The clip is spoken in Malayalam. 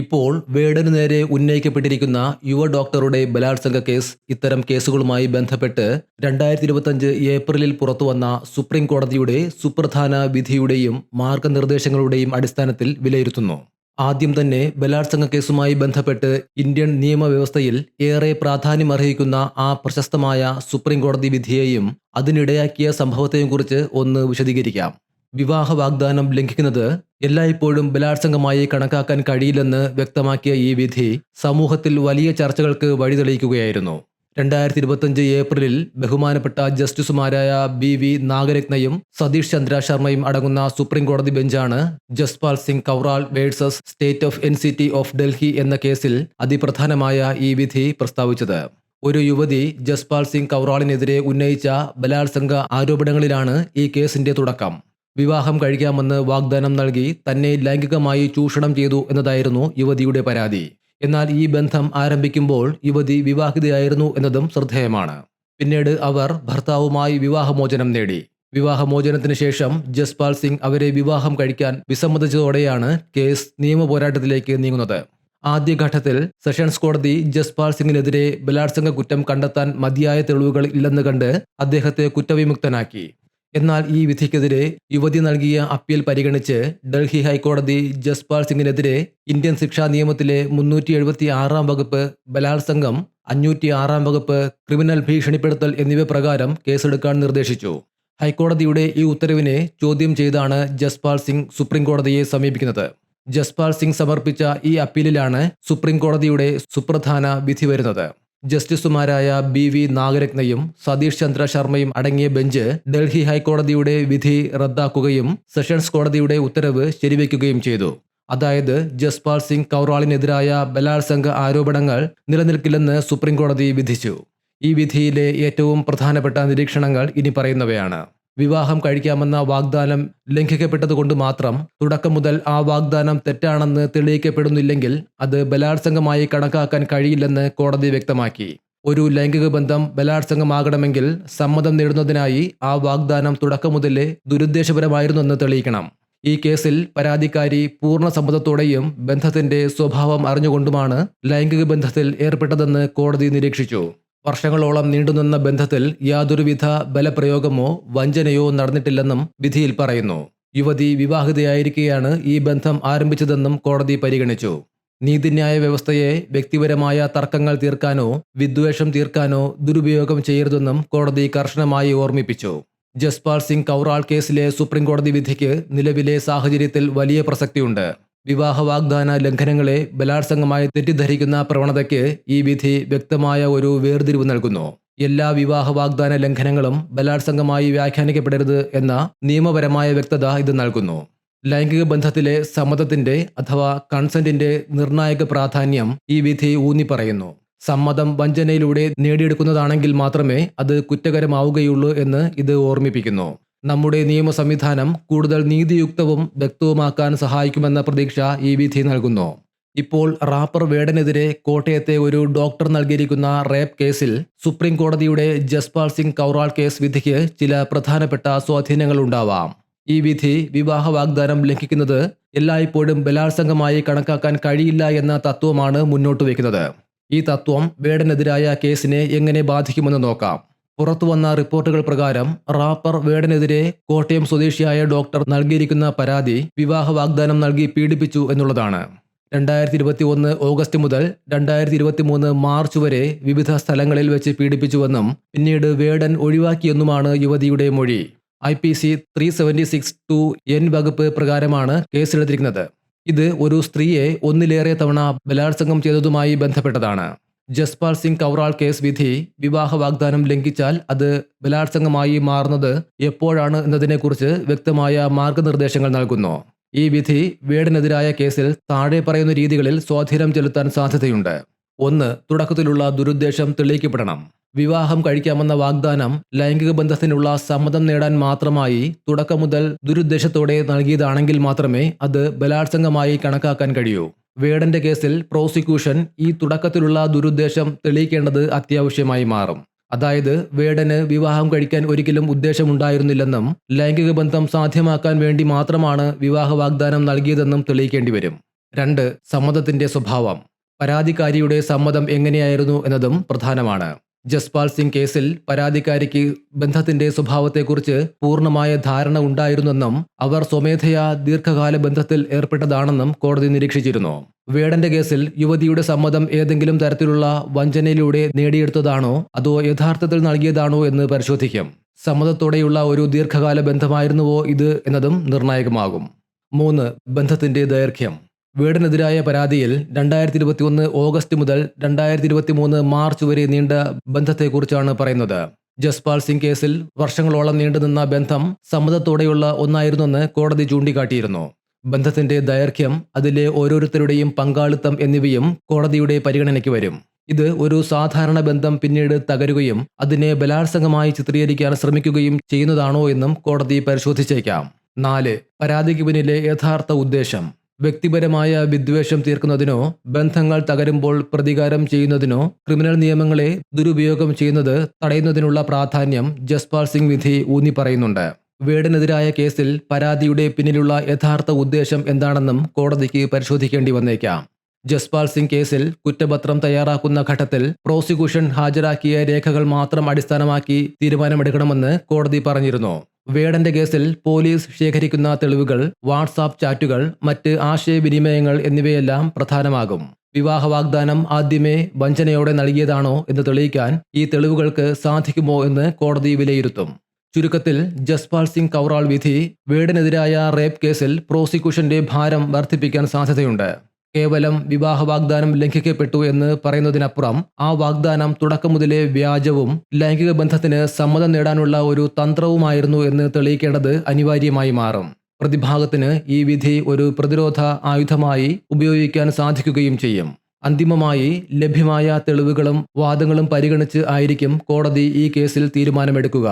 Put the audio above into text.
ഇപ്പോൾ വേടനു നേരെ ഉന്നയിക്കപ്പെട്ടിരിക്കുന്ന യുവ ഡോക്ടറുടെ ബലാത്സംഗ കേസ് ഇത്തരം കേസുകളുമായി ബന്ധപ്പെട്ട് രണ്ടായിരത്തി ഇരുപത്തഞ്ച് ഏപ്രിലിൽ പുറത്തുവന്ന സുപ്രീം കോടതിയുടെ സുപ്രധാന വിധിയുടെയും മാർഗനിർദ്ദേശങ്ങളുടെയും അടിസ്ഥാനത്തിൽ വിലയിരുത്തുന്നു. ആദ്യം തന്നെ ബലാത്സംഗ കേസുമായി ബന്ധപ്പെട്ട് ഇന്ത്യൻ നിയമവ്യവസ്ഥയിൽ ഏറെ പ്രാധാന്യമർഹിക്കുന്ന ആ പ്രശസ്തമായ സുപ്രീം കോടതി വിധിയെയും അതിനിടയാക്കിയ സംഭവത്തെയും കുറിച്ച് ഒന്ന് വിശദീകരിക്കാം. വിവാഹ വാഗ്ദാനം ലംഘിക്കുന്നത് എല്ലായ്പ്പോഴും ബലാത്സംഗമായി കണക്കാക്കാൻ കഴിയില്ലെന്ന് വ്യക്തമാക്കിയ ഈ വിധി സമൂഹത്തിൽ വലിയ ചർച്ചകൾക്ക് വഴിതെളിയിക്കുകയായിരുന്നു. രണ്ടായിരത്തി ഇരുപത്തഞ്ച് ഏപ്രിലിൽ ബഹുമാനപ്പെട്ട ജസ്റ്റിസുമാരായ ബി വി നാഗരത്നയും സതീഷ് ചന്ദ്ര ശർമ്മയും അടങ്ങുന്ന സുപ്രീം കോടതി ബെഞ്ചാണ് Jaspal Singh Kaural versus state of N of Delhi എന്ന കേസിൽ അതിപ്രധാനമായ ഈ വിധി പ്രസ്താവിച്ചത്. ഒരു യുവതി ജസ്പാൽ സിംഗ് കൗറാളിനെതിരെ ഉന്നയിച്ച ബലാത്സംഗ ആരോപണങ്ങളിലാണ് ഈ കേസിന്റെ തുടക്കം. വിവാഹം കഴിക്കാമെന്ന് വാഗ്ദാനം നൽകി തന്നെ ലൈംഗികമായി ചൂഷണം ചെയ്തു എന്നതായിരുന്നു യുവതിയുടെ പരാതി. എന്നാൽ ഈ ബന്ധം ആരംഭിക്കുമ്പോൾ യുവതി വിവാഹിതയായിരുന്നു എന്നതും ശ്രദ്ധേയമാണ്. പിന്നീട് അവർ ഭർത്താവുമായി വിവാഹമോചനം നേടി. വിവാഹമോചനത്തിന് ശേഷം ജസ്പാൽ സിംഗ് അവരെ വിവാഹം കഴിക്കാൻ വിസമ്മതിച്ചതോടെയാണ് കേസ് നിയമ പോരാട്ടത്തിലേക്ക് നീങ്ങുന്നത്. ആദ്യഘട്ടത്തിൽ സെഷൻസ് കോടതി ജസ്പാൽ സിംഗിനെതിരെ ബലാത്സംഗ കുറ്റം കണ്ടെത്താൻ മതിയായ തെളിവുകൾ ഇല്ലെന്ന് കണ്ട് അദ്ദേഹത്തെ കുറ്റവിമുക്തനാക്കി. എന്നാൽ ഈ വിധിക്കെതിരെ യുവതി നൽകിയ അപ്പീൽ പരിഗണിച്ച് ഡൽഹി ഹൈക്കോടതി ജസ്പാൽ സിംഗിനെതിരെ ഇന്ത്യൻ ശിക്ഷാ നിയമത്തിലെ മുന്നൂറ്റി എഴുപത്തി ആറാം വകുപ്പ് ബലാത്സംഗം അഞ്ഞൂറ്റി ആറാം വകുപ്പ് ക്രിമിനൽ ഭീഷണിപ്പെടുത്തൽ എന്നിവ പ്രകാരം കേസെടുക്കാൻ നിർദ്ദേശിച്ചു. ഹൈക്കോടതിയുടെ ഈ ഉത്തരവിനെ ചോദ്യം ചെയ്താണ് ജസ്പാൽ സിംഗ് സുപ്രീം കോടതിയെ സമീപിക്കുന്നത്. ജസ്പാൽ സിംഗ് സമർപ്പിച്ച ഈ അപ്പീലിലാണ് സുപ്രീം കോടതിയുടെ സുപ്രധാന വിധി വരുന്നത്. ജസ്റ്റിസുമാരായ ബി വി നാഗരത്നയും സതീഷ് ചന്ദ്ര ശർമ്മയും അടങ്ങിയ ബെഞ്ച് ഡൽഹി ഹൈക്കോടതിയുടെ വിധി റദ്ദാക്കുകയും സെഷൻസ് കോടതിയുടെ ഉത്തരവ് ശരിവയ്ക്കുകയും ചെയ്തു. അതായത് ജസ്പാൽ സിംഗ് കൗറാളിനെതിരായ ബലാത്സംഗ ആരോപണങ്ങൾ നിലനിൽക്കില്ലെന്ന് സുപ്രീംകോടതി വിധിച്ചു. ഈ വിധിയിലെ ഏറ്റവും പ്രധാനപ്പെട്ട നിരീക്ഷണങ്ങൾ ഇനി പറയുന്നവയാണ്. വിവാഹം കഴിക്കാമെന്ന വാഗ്ദാനം ലംഘിക്കപ്പെട്ടതുകൊണ്ട് മാത്രം തുടക്കം മുതൽ ആ വാഗ്ദാനം തെറ്റാണെന്ന് തെളിയിക്കപ്പെടുന്നില്ലെങ്കിൽ അത് ബലാത്സംഗമായി കണക്കാക്കാൻ കഴിയില്ലെന്ന് കോടതി വ്യക്തമാക്കി. ഒരു ലൈംഗിക ബന്ധം ബലാത്സംഗമാകണമെങ്കിൽ സമ്മതം നേടുന്നതിനായി ആ വാഗ്ദാനം തുടക്കം മുതലേ ദുരുദ്ദേശപരമായിരുന്നെന്ന് തെളിയിക്കണം. ഈ കേസിൽ പരാതിക്കാരി പൂർണ സമ്മതത്തോടെയും ബന്ധത്തിന്റെ സ്വഭാവം അറിഞ്ഞുകൊണ്ടുമാണ് ലൈംഗിക ബന്ധത്തിൽ ഏർപ്പെട്ടതെന്ന് കോടതി നിരീക്ഷിച്ചു. വർഷങ്ങളോളം നീണ്ടുനിന്ന ബന്ധത്തിൽ യാതൊരുവിധ ബലപ്രയോഗമോ വഞ്ചനയോ നടന്നിട്ടില്ലെന്നും വിധിയിൽ പറയുന്നു. യുവതി വിവാഹിതയായിരിക്കെയാണ് ഈ ബന്ധം ആരംഭിച്ചതെന്നും കോടതി പരിഗണിച്ചു. നീതിന്യായ വ്യവസ്ഥയെ വ്യക്തിപരമായ തർക്കങ്ങൾ തീർക്കാനോ വിദ്വേഷം തീർക്കാനോ ദുരുപയോഗം ചെയ്യരുതെന്നും കോടതി കർശനമായി ഓർമ്മിപ്പിച്ചു. ജസ്പാൽ സിംഗ് കൗറാൾ കേസിലെ സുപ്രീംകോടതി വിധിക്ക് നിലവിലെ സാഹചര്യത്തിൽ വലിയ പ്രസക്തിയുണ്ട്. വിവാഹ വാഗ്ദാന ലംഘനങ്ങളെ ബലാത്സംഗമായി തെറ്റിദ്ധരിക്കുന്ന പ്രവണതയ്ക്ക് ഈ വിധി വ്യക്തമായ ഒരു വേർതിരിവ് നൽകുന്നു. എല്ലാ വിവാഹ വാഗ്ദാന ലംഘനങ്ങളും ബലാത്സംഗമായി വ്യാഖ്യാനിക്കപ്പെടരുത് എന്ന നിയമപരമായ വ്യക്തത ഇത് നൽകുന്നു. ലൈംഗിക ബന്ധത്തിലെ സമ്മതത്തിന്റെ അഥവാ കൺസെന്റിന്റെ നിർണായക പ്രാധാന്യം ഈ വിധി ഊന്നി പറയുന്നു സമ്മതം വഞ്ചനയിലൂടെ നേടിയെടുക്കുന്നതാണെങ്കിൽ മാത്രമേ അത് കുറ്റകരമാവുകയുള്ളൂ എന്ന് ഇത് ഓർമ്മിപ്പിക്കുന്നു. നമ്മുടെ നിയമ സംവിധാനം കൂടുതൽ നീതിയുക്തവും വ്യക്തവുമാക്കാൻ സഹായിക്കുമെന്ന പ്രതീക്ഷ ഈ വിധി നൽകുന്നു. ഇപ്പോൾ റാപ്പർ വേടനെതിരെ കോട്ടയത്തെ ഒരു ഡോക്ടർ നൽകിയിരിക്കുന്ന റേപ്പ് കേസിൽ സുപ്രീം കോടതിയുടെ ജസ്പാൽ സിംഗ് കൗറാൾ കേസ് വിധിക്ക് ചില പ്രധാനപ്പെട്ട സ്വാധീനങ്ങൾ ഉണ്ടാവാം. ഈ വിധി വിവാഹ വാഗ്ദാനം ലംഘിക്കുന്നത് എല്ലായ്പ്പോഴും ബലാത്സംഗമായി കണക്കാക്കാൻ കഴിയില്ല എന്ന തത്വമാണ് മുന്നോട്ട് വയ്ക്കുന്നത്. ഈ തത്വം വേടനെതിരായ കേസിനെ എങ്ങനെ ബാധിക്കുമെന്ന് നോക്കാം. പുറത്തുവന്ന റിപ്പോർട്ടുകൾ പ്രകാരം റാപ്പർ വേടനെതിരെ കോട്ടയം സ്വദേശിയായ ഡോക്ടർ നൽകിയിരിക്കുന്ന പരാതി വിവാഹ വാഗ്ദാനം നൽകി പീഡിപ്പിച്ചു എന്നുള്ളതാണ്. രണ്ടായിരത്തി ഇരുപത്തി ഒന്ന് ഓഗസ്റ്റ് മുതൽ രണ്ടായിരത്തി ഇരുപത്തി മൂന്ന് മാർച്ച് വരെ വിവിധ സ്ഥലങ്ങളിൽ വെച്ച് പീഡിപ്പിച്ചുവെന്നും പിന്നീട് വേടൻ ഒഴിവാക്കിയെന്നുമാണ് യുവതിയുടെ മൊഴി. I P C three seventy six two N വകുപ്പ് പ്രകാരമാണ് കേസെടുത്തിരിക്കുന്നത്. ഇത് ഒരു സ്ത്രീയെ ഒന്നിലേറെ തവണ ബലാത്സംഗം ചെയ്തതുമായി ബന്ധപ്പെട്ടതാണ്. ജസ്പാൽ സിംഗ് കൗറാൾ കേസ് വിധി വിവാഹ വാഗ്ദാനം ലംഘിച്ചാൽ അത് ബലാത്സംഗമായി മാറുന്നത് എപ്പോഴാണ് എന്നതിനെക്കുറിച്ച് വ്യക്തമായ മാർഗനിർദ്ദേശങ്ങൾ നൽകുന്നു. ഈ വിധി വേടിനെതിരായ കേസിൽ താഴെ പറയുന്ന രീതികളിൽ സ്വാധീനം ചെലുത്താൻ സാധ്യതയുണ്ട്. ഒന്ന് തുടക്കത്തിലുള്ള ദുരുദ്ദേശം തെളിയിക്കപ്പെടണം. വിവാഹം കഴിക്കാമെന്ന വാഗ്ദാനം ലൈംഗിക ബന്ധത്തിനുള്ള സമ്മതം നേടാൻ മാത്രമായി തുടക്കം മുതൽ ദുരുദ്ദേശത്തോടെ നൽകിയതാണെങ്കിൽ മാത്രമേ അത് ബലാത്സംഗമായി കണക്കാക്കാൻ കഴിയൂ. വേടന്റെ കേസിൽ പ്രോസിക്യൂഷൻ ഈ തുടക്കത്തിലുള്ള ദുരുദ്ദേശം തെളിയിക്കേണ്ടത് അത്യാവശ്യമായി മാറും. അതായത് വേടന് വിവാഹം കഴിക്കാൻ ഒരിക്കലും ഉദ്ദേശമുണ്ടായിരുന്നില്ലെന്നും ലൈംഗിക ബന്ധം സാധ്യമാക്കാൻ വേണ്ടി മാത്രമാണ് വിവാഹ വാഗ്ദാനം നൽകിയതെന്നും തെളിയിക്കേണ്ടി വരും. രണ്ട് സമ്മതത്തിന്റെ സ്വഭാവം. പരാതിക്കാരിയുടെ സമ്മതം എങ്ങനെയായിരുന്നു എന്നതും പ്രധാനമാണ്. ജസ്പാൽ സിംഗ് കേസിൽ പരാതിക്കാരിക്ക് ബന്ധത്തിന്റെ സ്വഭാവത്തെക്കുറിച്ച് പൂർണമായ ധാരണ ഉണ്ടായിരുന്നെന്നും അവർ സ്വമേധയാ ദീർഘകാല ബന്ധത്തിൽ ഏർപ്പെട്ടതാണെന്നും കോടതി നിരീക്ഷിച്ചിരുന്നു. വേടന്റെ കേസിൽ യുവതിയുടെ സമ്മതം ഏതെങ്കിലും തരത്തിലുള്ള വഞ്ചനയിലൂടെ നേടിയെടുത്തതാണോ അതോ യഥാർത്ഥത്തിൽ നൽകിയതാണോ എന്ന് പരിശോധിക്കും. സമ്മതത്തോടെയുള്ള ഒരു ദീർഘകാല ബന്ധമായിരുന്നുവോ ഇത് എന്നതും നിർണായകമാകും. മൂന്ന് ബന്ധത്തിന്റെ ദൈർഘ്യം. വീടിനെതിരായ പരാതിയിൽ രണ്ടായിരത്തി ഇരുപത്തി ഒന്ന് ഓഗസ്റ്റ് മുതൽ രണ്ടായിരത്തി ഇരുപത്തി മൂന്ന് മാർച്ച് വരെ നീണ്ട ബന്ധത്തെക്കുറിച്ചാണ് പറയുന്നത്. ജസ്പാൽ സിംഗ് കേസിൽ വർഷങ്ങളോളം നീണ്ടുനിന്ന ബന്ധം സമ്മതത്തോടെയുള്ള ഒന്നായിരുന്നെന്ന് കോടതി ചൂണ്ടിക്കാട്ടിയിരുന്നു. ബന്ധത്തിന്റെ ദൈർഘ്യം അതിലെ ഓരോരുത്തരുടെയും പങ്കാളിത്തം എന്നിവയും കോടതിയുടെ പരിഗണനയ്ക്ക് വരും. ഇത് ഒരു സാധാരണ ബന്ധം പിന്നീട് തകരുകയും അതിനെ ബലാത്സംഗമായി ചിത്രീകരിക്കാൻ ശ്രമിക്കുകയും ചെയ്യുന്നതാണോ എന്നും കോടതി പരിശോധിച്ചേക്കാം. നാല് പരാതിക്ക് പിന്നിലെ യഥാർത്ഥ ഉദ്ദേശം. വ്യക്തിപരമായ വിദ്വേഷം തീർക്കുന്നതിനോ ബന്ധങ്ങൾ തകരുമ്പോൾ പ്രതികാരം ചെയ്യുന്നതിനോ ക്രിമിനൽ നിയമങ്ങളെ ദുരുപയോഗം ചെയ്യുന്നത് തടയുന്നതിനുള്ള പ്രാധാന്യം ജസ്പാൽ സിംഗ് വിധി ഊന്നി പറയുന്നുണ്ട്. വേടിനെതിരായ കേസിൽ പരാതിയുടെ പിന്നിലുള്ള യഥാർത്ഥ ഉദ്ദേശം എന്താണെന്നും കോടതിക്ക് പരിശോധിക്കേണ്ടി വന്നേക്കാം. ജസ്പാൽ സിംഗ് കേസിൽ കുറ്റപത്രം തയ്യാറാക്കുന്ന ഘട്ടത്തിൽ പ്രോസിക്യൂഷൻ ഹാജരാക്കിയ രേഖകൾ മാത്രം അടിസ്ഥാനമാക്കി തീരുമാനമെടുക്കണമെന്ന് കോടതി പറഞ്ഞിരുന്നു. വേടന്റെ കേസിൽ പോലീസ് ശേഖരിക്കുന്ന തെളിവുകൾ വാട്സാപ്പ് ചാറ്റുകൾ മറ്റ് ആശയവിനിമയങ്ങൾ എന്നിവയെല്ലാം പ്രധാനമാകും. വിവാഹ വാഗ്ദാനം ആദ്യമേ വഞ്ചനയോടെ നൽകിയതാണോ എന്ന് തെളിയിക്കാൻ ഈ തെളിവുകൾക്ക് സാധിക്കുമോ എന്ന് കോടതി വിലയിരുത്തും. ചുരുക്കത്തിൽ ജസ്പാൽ സിംഗ് കൗറാൾ വിധി വേടിനെതിരായ റേപ്പ് കേസിൽ പ്രോസിക്യൂഷന്റെ ഭാരം വർദ്ധിപ്പിക്കാൻ സാധ്യതയുണ്ട്. കേവലം വിവാഹ വാഗ്ദാനം ലംഘിക്കപ്പെട്ടു എന്ന് പറയുന്നതിനപ്പുറം ആ വാഗ്ദാനം തുടക്കം മുതലേ വ്യാജവും ലൈംഗിക ബന്ധത്തിന് സമ്മതം നേടാനുള്ള ഒരു തന്ത്രവുമായിരുന്നു എന്ന് തെളിയിക്കേണ്ടത് അനിവാര്യമായി മാറും. പ്രതിഭാഗത്തിന് ഈ വിധി ഒരു പ്രതിരോധ ആയുധമായി ഉപയോഗിക്കാൻ സാധിക്കുകയും ചെയ്യും. അന്തിമമായി ലഭ്യമായ തെളിവുകളും വാദങ്ങളും പരിഗണിച്ച് ആയിരിക്കും കോടതി ഈ കേസിൽ തീരുമാനമെടുക്കുക.